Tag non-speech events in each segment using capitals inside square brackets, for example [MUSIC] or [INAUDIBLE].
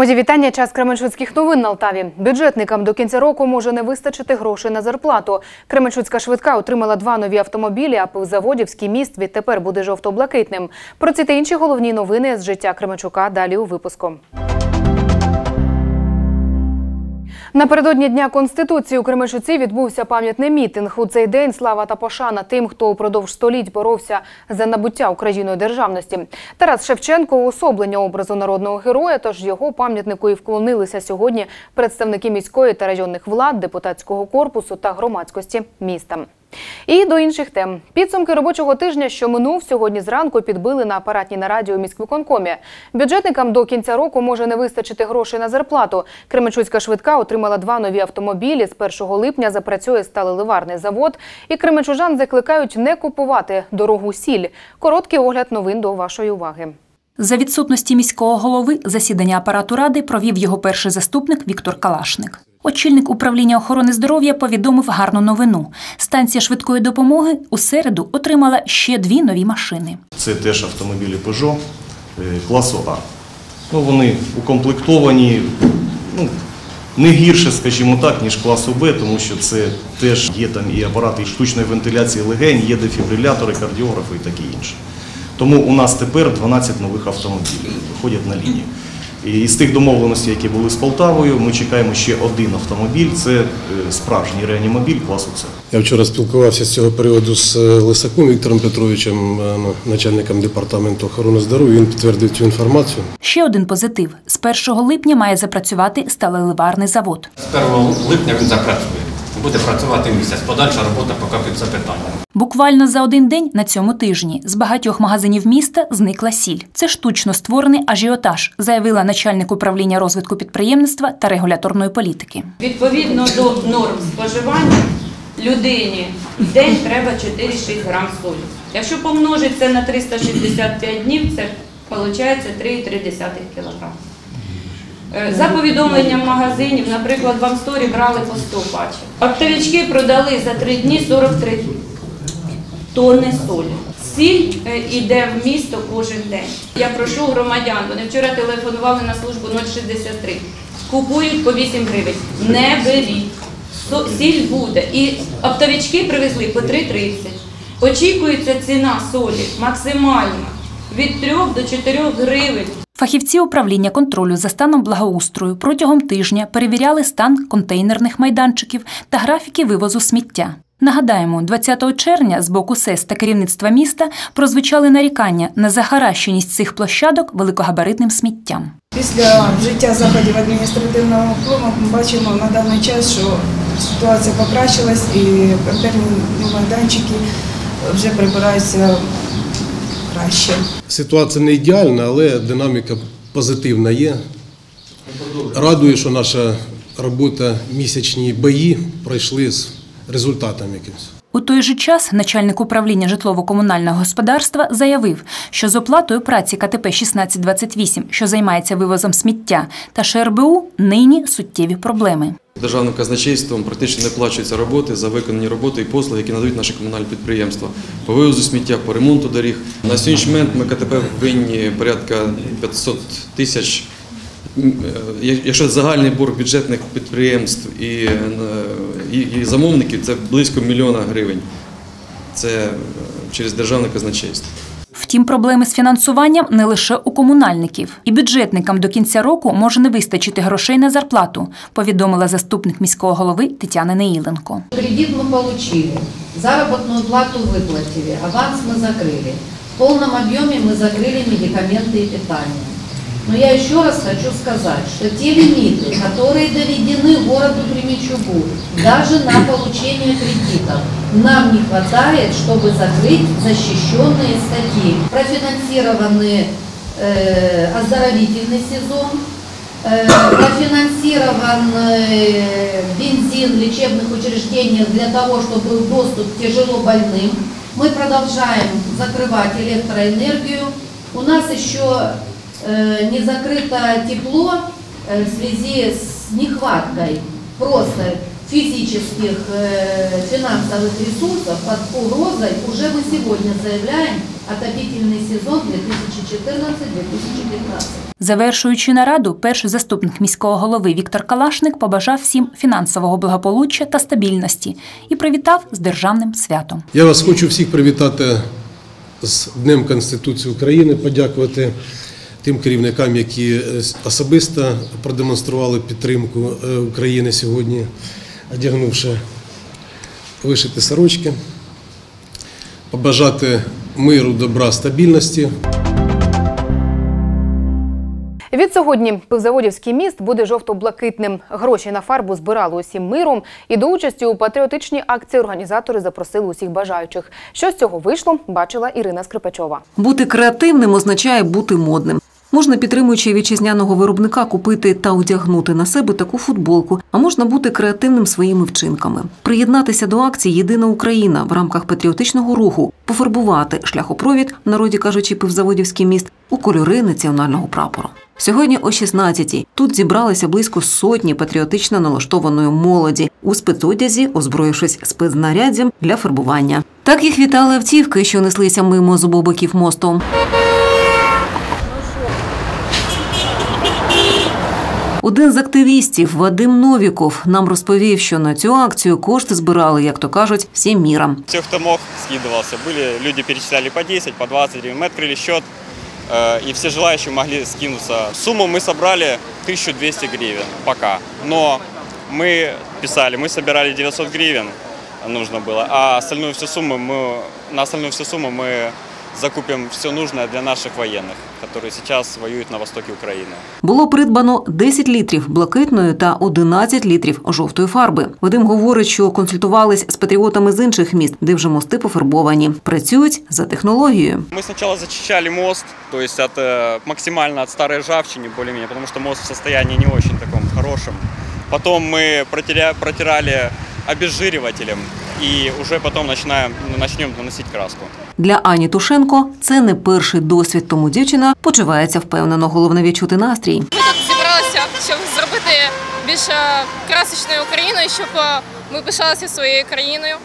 Мої вітання. Час Кременчуцьких новин на Алтаві. Бюджетникам до кінця року може не вистачити грошей на зарплату. Кременчуцька швидка отримала два нові автомобілі, а Пивзаводівський міст відтепер буде жовто-блакитним. Про ці та інші головні новини з життя Кременчука далі у випуску. Напередодні Дня Конституції у Кремешуці відбувся пам'ятний мітинг. У цей день слава та пошана тим, хто упродовж століть боровся за набуття Україною державності. Тарас Шевченко уособлення образу народного героя, тож його пам'ятнику і вклонилися сьогодні представники міської та районних влад, депутатського корпусу та громадськості міста. І до інших тем. Підсумки робочого тижня, що минув, сьогодні зранку підбили на апаратній нараді у міськвиконкомі. Бюджетникам до кінця року може не вистачити грошей на зарплату. Кременчуцька швидка отримала два нові автомобілі. З 1 липня запрацює сталеливарний завод. І кременчужан закликають не купувати дорогу сіль. Короткий огляд новин до вашої уваги. За відсутності міського голови засідання апарату ради провів його перший заступник Віктор Калашник. Очільник управління охорони здоров'я повідомив гарну новину. Станція швидкої допомоги у середу отримала ще дві нові машини. Це теж автомобілі Peugeot е, класу А. Ну, вони укомплектовані ну, не гірше, скажімо так, ніж класу Б, тому що це теж є там і апарати штучної вентиляції легень, є дефібрилятори, кардіографи і таке інше. Тому у нас тепер 12 нових автомобілів виходять на лінію. І з тих домовленостей, які були з Полтавою, ми чекаємо ще один автомобіль. Це е, справжній реанімобіль класу С. Я вчора спілкувався з цього приводу з е, Лисаком Віктором Петровичем, е, начальником департаменту охорони здоров'я. Він підтвердив цю інформацію. Ще один позитив: з 1 липня має запрацювати сталеливарний завод. З 1 липня він запрацює. Буде працювати місяць. Подальша робота поки під запитанням. Буквально за один день на цьому тижні з багатьох магазинів міста зникла сіль. Це штучно створений ажіотаж, заявила начальник управління розвитку підприємництва та регуляторної політики. Відповідно до норм споживання людині в день треба 4-6 грам солі. Якщо помножити це на 365 днів, це виходить 3,3 кг. Е, За повідомленням магазинів, наприклад, в Амсторі брали по 100 пачок. Оптовички продали за 3 дні 43 тонни солі. Сіль йде в місто кожен день. Я прошу громадян, вони вчора телефонували на службу 063. Купують по 8 гривень. Не беріть. Сіль буде. І оптовички привезли по 3,30. Очікується ціна солі максимальна від 3 до 4 гривень. Фахівці управління контролю за станом благоустрою протягом тижня перевіряли стан контейнерних майданчиків та графіки вивозу сміття. Нагадаємо, 20 червня з боку СЕС та керівництва міста прозвучали нарікання на захаращеність цих площадок великогабаритним сміттям. Після вжиття заходів адміністративного впливу ми бачимо на даний час, що ситуація покращилась і контейнерні майданчики вже прибираються краще. Ситуація не ідеальна, але динаміка позитивна є. Радує, що наша робота місячні бої пройшли з результатом якимось. У той же час начальник управління житлово-комунального господарства заявив, що з оплатою праці КТП 1628, що займається вивозом сміття, та ШРБУ нині суттєві проблеми. Державним казначейством практично не плачуються роботи за виконані роботи і послуги, які надають наші комунальні підприємства по вивозу сміття, по ремонту доріг. На сьогоднішній момент ми КТП винні порядка 500 тисяч. Е, Якщо загальний борг бюджетних підприємств і, е, і, і замовників, це близько мільйона гривень. Це е, через державне казначейство. Втім, проблеми з фінансуванням не лише у комунальників. І бюджетникам до кінця року може не вистачити грошей на зарплату, повідомила заступник міського голови Тетяна Неїленко. Кредит мы получили, заработную плату выплатили, аванс мы закрыли. В полном объеме мы закрыли медикаменты и питание. Но я еще раз хочу сказать, что те лимиты, которые доведены городу Кременчугу, даже на получение кредитов, нам не хватает, чтобы закрыть защищенные статьи. Профинансированы э, оздоровительный сезон, Э, профинансирован э, бензин в лечебных учреждениях для того, чтобы был доступ к тяжело больным. Мы продолжаем закрывать электроэнергию. У нас еще э, не закрыто тепло э, в связи с нехваткой просто физических э, финансовых ресурсов под угрозой. Уже мы сегодня заявляем отопительный сезон 2014-2015. Завершуючи нараду, перший заступник міського голови Віктор Калашник побажав всім фінансового благополуччя та стабільності і привітав з державним святом. Я вас хочу всіх привітати з Днем Конституції України, подякувати тим керівникам, які е, особисто продемонстрували підтримку е, України сьогодні, одягнувши вишити сорочки, побажати миру, добра, стабільності. Від сьогодні пивзаводівський міст буде жовто-блакитним. Гроші на фарбу збирали усім миром. І до участі у патріотичній акції організатори запросили усіх бажаючих. Що з цього вийшло, бачила Ірина Скрипачова. Бути креативним означає бути модним. Можна, підтримуючи вітчизняного виробника, купити та одягнути на себе таку футболку, а можна бути креативним своїми вчинками. Приєднатися до акції Єдина Україна в рамках патріотичного руху, пофарбувати шляхопровід, в народі кажучи, пивзаводівський міст, у кольори національного прапору. Сьогодні о 16-й тут зібралися близько сотні патріотично налаштованої молоді у спецодязі, озброївшись спецзнаряддям для фарбування. Так їх вітали автівки, що неслися мимо з обох боків мосту. Один з активістів Вадим Новіков нам розповів, що на цю акцію кошти збирали, як то кажуть, всім мірам. Все, кто мог, скидывался. Были люди перечисляли по 10, по 20 гривен. Мы открыли счет, э, и все желающие могли скинуться. Сумму мы собрали 1200 гривен пока. Но мы писали, мы собирали 900 гривен нужно было, а остальную всю сумму мы, на остальную всю сумму мы закупим все нужное для наших военных, которые сейчас воюют на востоке Украины. Було придбано 10 літрів блакитної та 11 літрів жовтої фарби. Вадим говорить, що консультувались з патріотами з інших міст, де вже мости пофарбовані. Працюють за технологією. Мы сначала зачищали мост, то есть от, э, максимально от старой ржавчины более-менее, потому что мост в состоянии не очень таком хорошем. Потом мы протиря- протирали обезжиривателем и уже потом начинаем, ну, начнем наносить краску. Для Ані Тушенко це не перший досвід, тому дівчина почувається впевнено. Головне відчути настрій. Ми тут зібралися, щоб зробити більш е, красочною Україною, щоб е, ми пишалися своєю країною.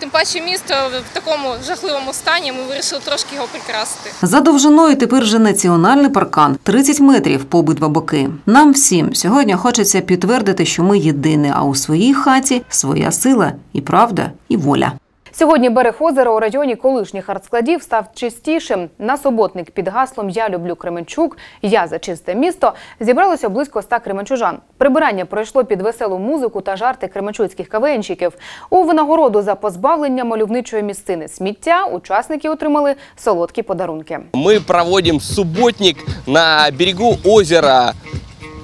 Тим паче місто в такому жахливому стані. Ми вирішили трошки його прикрасити. За довжиною тепер вже національний паркан 30 метрів по обидва боки. Нам всім сьогодні хочеться підтвердити, що ми єдині, а у своїй хаті своя сила і правда, і воля. Сьогодні берег озера у районі колишніх артскладів став чистішим. На суботник під гаслом Я люблю Кременчук, я за чисте місто зібралося близько ста кременчужан. Прибирання пройшло під веселу музику та жарти кременчуцьких кавенщиків. У винагороду за позбавлення мальовничої місцини сміття учасники отримали солодкі подарунки. Мы проводим субботник на берегу озера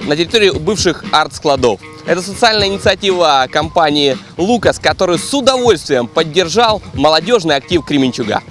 на территории бывших арт-складов. Это социальная инициатива компании «Лукас», который с удовольствием поддержал молодежный актив Кременчуга.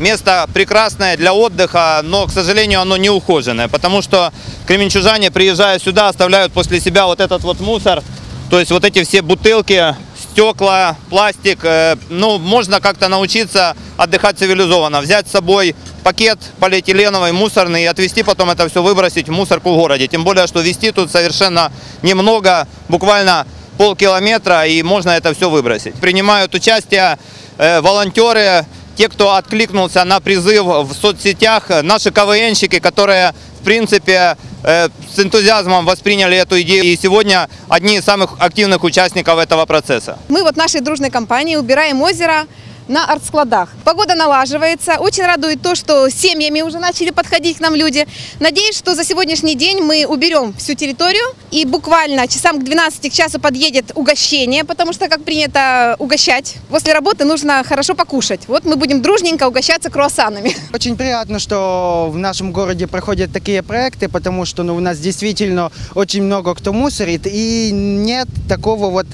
Место прекрасное для отдыха, но, к сожалению, оно не ухоженное, потому что кременчужане, приезжая сюда, оставляют после себя вот этот вот мусор, то есть вот эти все бутылки, стекла, пластик. Э, Ну, можно как-то научиться отдыхать цивилизованно, взять с собой пакет полиэтиленовый, мусорный, и отвезти потом это все выбросить в мусорку в городе. Тем более, что везти тут совершенно немного, буквально полкилометра, и можно это все выбросить. Принимают участие э, волонтеры, те, кто откликнулся на призыв в соцсетях, наши КВНщики, которые, в принципе, с энтузиазмом восприняли эту идею. И сегодня одни из самых активных участников этого процесса. Мы вот нашей дружной компанией убираем озеро на артскладах. Погода налаживается. Очень радует то, что семьями уже начали подходить к нам люди. Надеюсь, что за сегодняшний день мы уберем всю территорию и буквально часам к 12 к часу подъедет угощение, потому что, как принято угощать, после работы нужно хорошо покушать. Вот мы будем дружненько угощаться круассанами. [LAUGHS] Очень приятно, что в нашем городе проходят такие проекты, потому что ну, у нас действительно очень много кто мусорит, и нет такого вот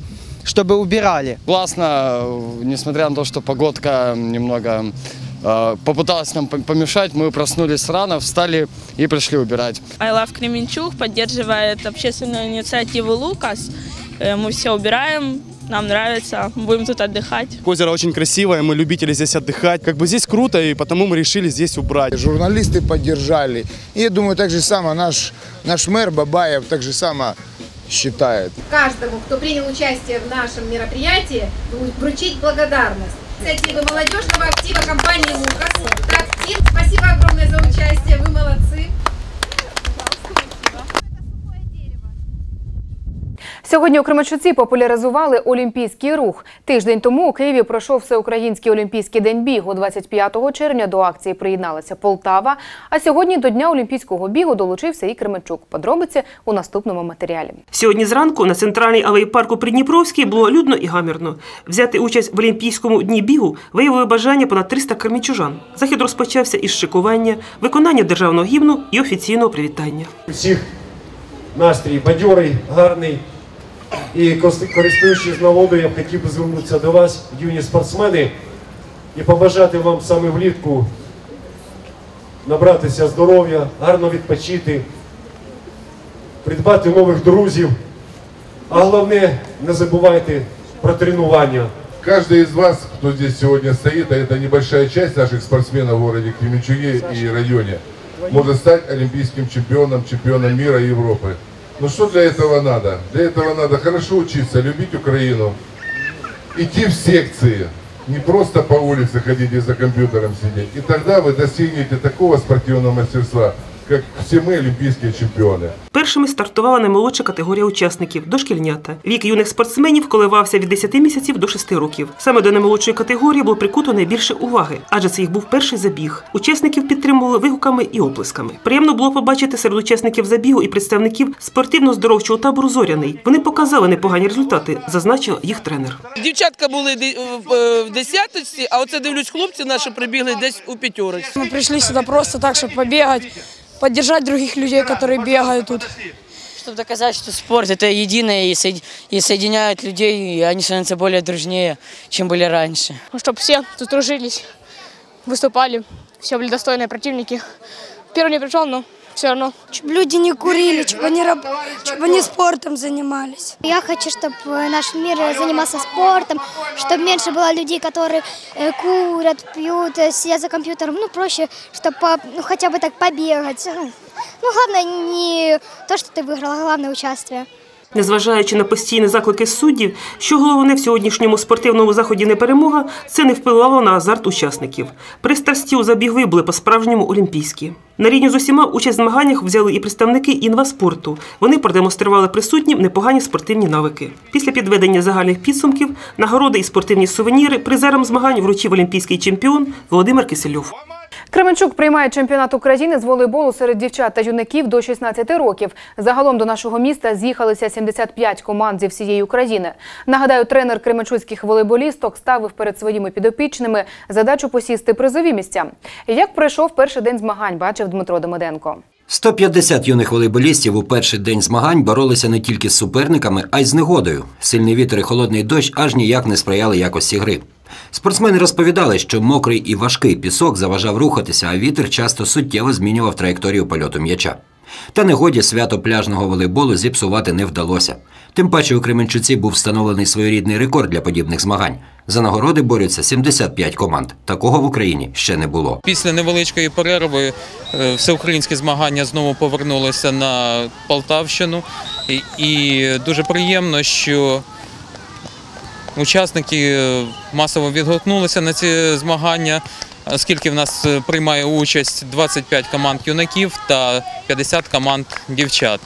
чтобы убирали. Классно, несмотря на то, что погодка немного э, попыталась нам помешать, мы проснулись рано, встали и пришли убирать. I Love Кременчуг поддерживает общественную инициативу «Лукас». Э, Мы все убираем, нам нравится, будем тут отдыхать. Озеро очень красивое, мы любители здесь отдыхать. Как бы здесь круто, и потому мы решили здесь убрать. Журналисты поддержали. И я думаю, так же само наш, наш мэр Бабаев так же само считает. каждому, кто принял участие в нашем мероприятии, вручить благодарность. Инициативы молодежного актива компании «Лукас». Так, Тим, спасибо огромное за участие, вы молодцы. Сьогодні у Кременчуці популяризували олімпійський рух. Тиждень тому у Києві пройшов всеукраїнський олімпійський день бігу. 25 червня до акції приєдналася Полтава. А сьогодні до дня олімпійського бігу долучився і Кременчук. Подробиці у наступному матеріалі. Сьогодні зранку на центральній алеї парку Придніпровський було людно і гамірно. Взяти участь в Олімпійському дні бігу виявили бажання понад 300 кремінчужан. Захід розпочався із шикування, виконання державного гімну і офіційного привітання. Всіх настрій бадьорий, гарний. І кос- користуючись нагодою, я б хотів би звернутися до вас, юні спортсмени, і побажати вам саме влітку набратися здоров'я, гарно відпочити, придбати нових друзів. А головне, не забувайте про тренування. Каждый из вас, кто здесь сегодня стоит, а это небольшая часть наших спортсменов в городе Кременчуге и районе, может стать олимпийским чемпионом, чемпионом мира и Европы. Но что для этого надо? Для этого надо хорошо учиться, любить Украину, идти в секции, не просто по улице ходить и за компьютером сидеть. И тогда вы достигнете такого спортивного мастерства, как все мы олимпийские чемпионы. Першими стартувала наймолодша категорія учасників дошкільнята. Вік юних спортсменів коливався від 10 місяців до 6 років. Саме до наймолодшої категорії було прикуто найбільше уваги, адже це їх був перший забіг. Учасників підтримували вигуками і оплесками. Приємно було побачити серед учасників забігу і представників спортивно-здоровчого табору Зоряний. Вони показали непогані результати, зазначив їх тренер. Дівчатка були ди- в- е, в десяточці, а оце дивлюсь, хлопці наші прибігли десь у п'ятерочці. Мы пришли сюда просто так, чтобы побегать, поддержать других людей, которые бегают тут. Чтобы доказать, что спорт это единое и, соед- и соединяет людей, и они становятся более дружнее, чем были раньше. Чтобы все тут дружились, выступали, все были достойные противники. Первый не пришел, но все равно. Чтобы люди не курили, чтобы они, раб- чтобы они спортом занимались. Я хочу, чтобы наш мир занимался спортом, чтобы меньше было людей, которые э, курят, пьют, э, сидят за компьютером. Ну, проще, чтобы ну, хотя бы так побегать. Ну, ну, главное не то, что ты выиграл, а главное участие. Незважаючи на постійні заклики суддів, що головне в сьогоднішньому спортивному заході не перемога, це не впливало на азарт учасників. Пристрасті у забігви були по-справжньому олімпійські. На рівні з усіма участь в змаганнях взяли і представники інваспорту. Вони продемонстрували присутнім непогані спортивні навики. Після підведення загальних підсумків нагороди і спортивні сувеніри призерам змагань вручив олімпійський чемпіон Володимир Кисельов. Кременчук приймає чемпіонат України з волейболу серед дівчат та юнаків до 16 років. Загалом до нашого міста з'їхалися 75 команд зі всієї України. Нагадаю, тренер кременчуцьких волейболісток ставив перед своїми підопічними задачу посісти призові місця. Як пройшов перший день змагань, бачив Дмитро Демиденко. 150 юних волейболістів у перший день змагань боролися не тільки з суперниками, а й з негодою. Сильний вітер і холодний дощ аж ніяк не сприяли якості гри. Спортсмени розповідали, що мокрий і важкий пісок заважав рухатися, а вітер часто суттєво змінював траєкторію польоту м'яча. Та негоді свято пляжного волейболу зіпсувати не вдалося. Тим паче у Кременчуці був встановлений своєрідний рекорд для подібних змагань. За нагороди борються 75 команд. Такого в Україні ще не було. Після невеличкої перерви е, всеукраїнське змагання знову повернулося на Полтавщину. І, дуже приємно, що учасники е, масово відгукнулися на ці змагання, оскільки в нас е, приймає участь 25 команд юнаків та 50 команд дівчат.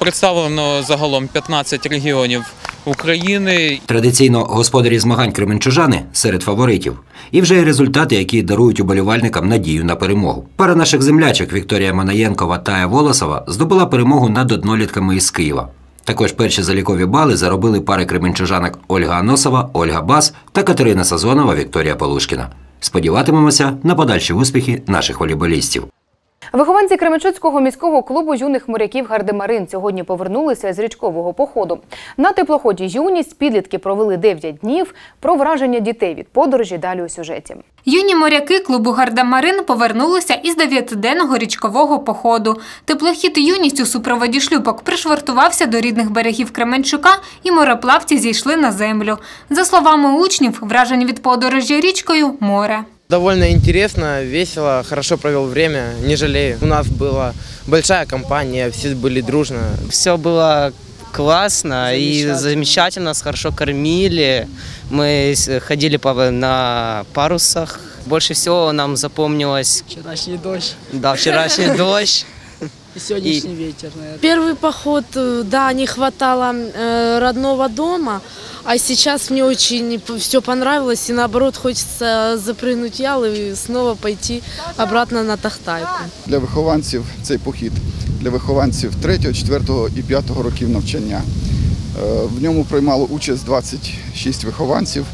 Представлено загалом 15 регіонів України. Традиційно господарі змагань кременчужани серед фаворитів. І вже є результати, які дарують уболівальникам надію на перемогу. Пара наших землячок Вікторія Манаєнкова та Тая Волосова здобула перемогу над однолітками із Києва. Також перші залікові бали заробили пари кременчужанок Ольга Аносова, Ольга Бас та Катерина Сазонова, Вікторія Полушкіна. Сподіватимемося на подальші успіхи наших волейболістів. Вихованці Кременчуцького міського клубу юних моряків Гардемарин сьогодні повернулися з річкового походу. На теплоході юність підлітки провели 9 днів. Про враження дітей від подорожі далі у сюжеті. Юні моряки клубу Гардамарин повернулися із дев'ятиденного річкового походу. Теплохід «Юність» у супроводі шлюпок пришвартувався до рідних берегів Кременчука і мореплавці зійшли на землю. За словами учнів, враження від подорожі річкою – море. Довольно интересно, весело, хорошо провел время, не жалею. У нас была большая компания, все были дружно. Все было классно и замечательно, нас хорошо кормили. Мы с- ходили по, на парусах. Больше всего нам запомнилось... Вчерашний дождь Да, вчерашний [LAUGHS] дождь. и сегодняшний ветер, наверное. Первый поход, э, да, не хватало э, родного дома, а сейчас мне очень все понравилось, и наоборот хочется запрыгнуть ял и снова пойти обратно на Тахтайку. для вихованців цей похід для вихованців 3, 4 і 5 років навчання. Е, В ньому приймало участь 26 вихованців.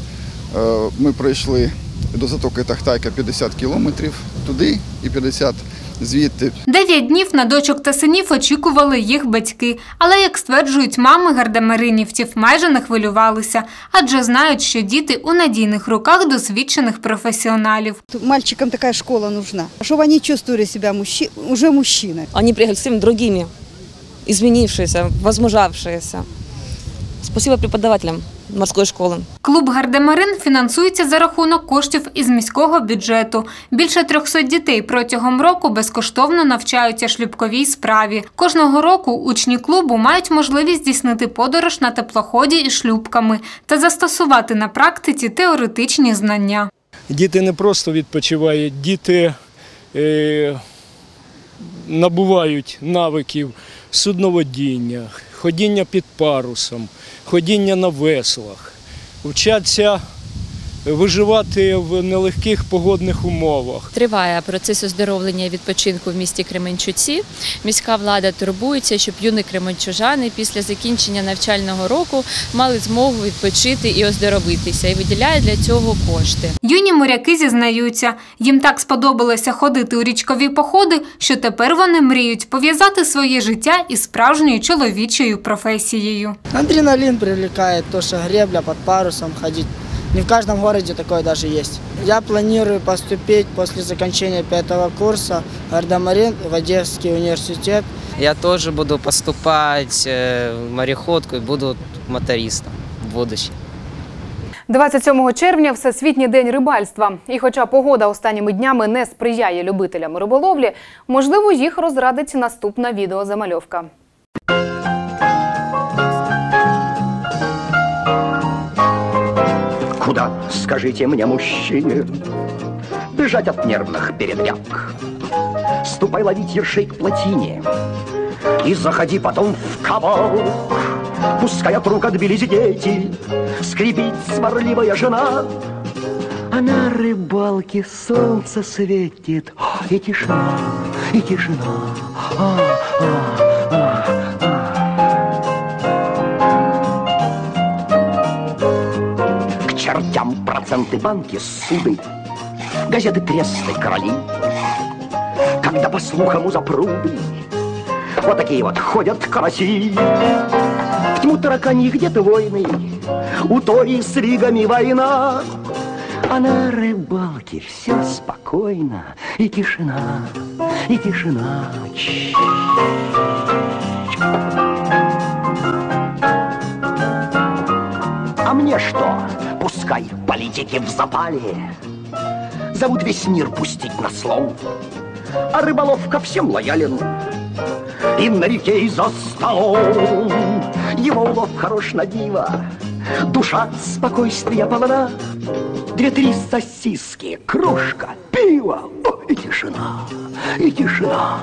Е, Ми пройшли до затоки Тахтайка 50 кілометрів туди і 50 звідти. Дев'ять днів на дочок та синів очікували їх батьки. Але, як стверджують мами гардемаринівців, майже не хвилювалися, адже знають, що діти у надійних руках досвідчених професіоналів. Мальчикам такая школа нужна, чтобы они чувствовали себя мужчи- уже мужчиной. Они приехали совсем другими, изменившиеся, возмужавшиеся. Спасибо преподавателям морской школы. Клуб Гардемарин фінансується за рахунок коштів із міського бюджету. Більше 300 дітей протягом року безкоштовно навчаються шлюбковій справі. Кожного року учні клубу мають можливість здійснити подорож на теплоході із шлюбками та застосувати на практиці теоретичні знання. Діти не просто відпочивають, діти е, набувають навиків судноводіння, ходіння під парусом, ходіння на веслах, вчаться виживати в нелегких погодних умовах. Триває процес оздоровлення і відпочинку в місті Кременчуці. Міська влада турбується, щоб юні кременчужани після закінчення навчального року мали змогу відпочити і оздоровитися, і виділяє для цього кошти. Юні моряки зізнаються, їм так сподобалося ходити у річкові походи, що тепер вони мріють пов'язати своє життя із справжньою чоловічою професією. Адреналин привлекает то, что гребля под парусом ходить. Не в каждом городе такое даже есть. Я планирую поступить после закончания пятого курса в Гардемарин в Одесский университет. Я тоже буду поступать э, в мореходку и буду мотористом в будущем. 27 червня Всесвітній день рибальства. І хоча погода останніми днями не сприяє любителям риболовлі, можливо, їх розрадить наступна відеозамальовка. Куда, скажите мне, мужчине, бежать от нервных передряг? Ступай ловить ершей к плотине и заходи потом в кабак. Пускай от рук отбились дети, скрипит сварливая жена, а на рыбалке солнце светит, и тишина, и тишина. А, а, чертям проценты банки, суды, газеты тресты короли. Когда по слухам у запруды вот такие вот ходят караси. В тьму тараканьи где-то войны, у Тори с ригами война. А на рыбалке все спокойно, и тишина, и тишина. А мне что? Пускай политики в запале. Зовут весь мир пустить на слов А рыболов ко всем лоялен. И на реке, и за столом. Его улов хорош на диво. Душа спокойствия полна. Две-три сосиски, кружка, пиво. И тишина, и тишина,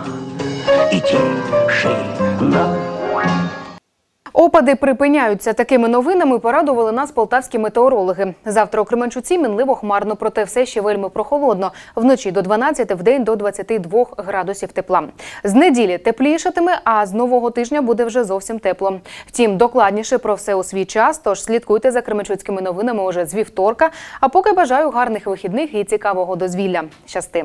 и тишина Опади припиняються. Такими новинами порадували нас полтавські метеорологи. Завтра у Кременчуці мінливо хмарно, проте все ще вельми прохолодно. Вночі до 12, вдень до 22 градусів тепла. З неділі теплішатиме, а з нового тижня буде вже зовсім тепло. Втім, докладніше про все у свій час. Тож слідкуйте за кременчуцькими новинами уже з вівторка. А поки бажаю гарних вихідних і цікавого дозвілля. Щасти!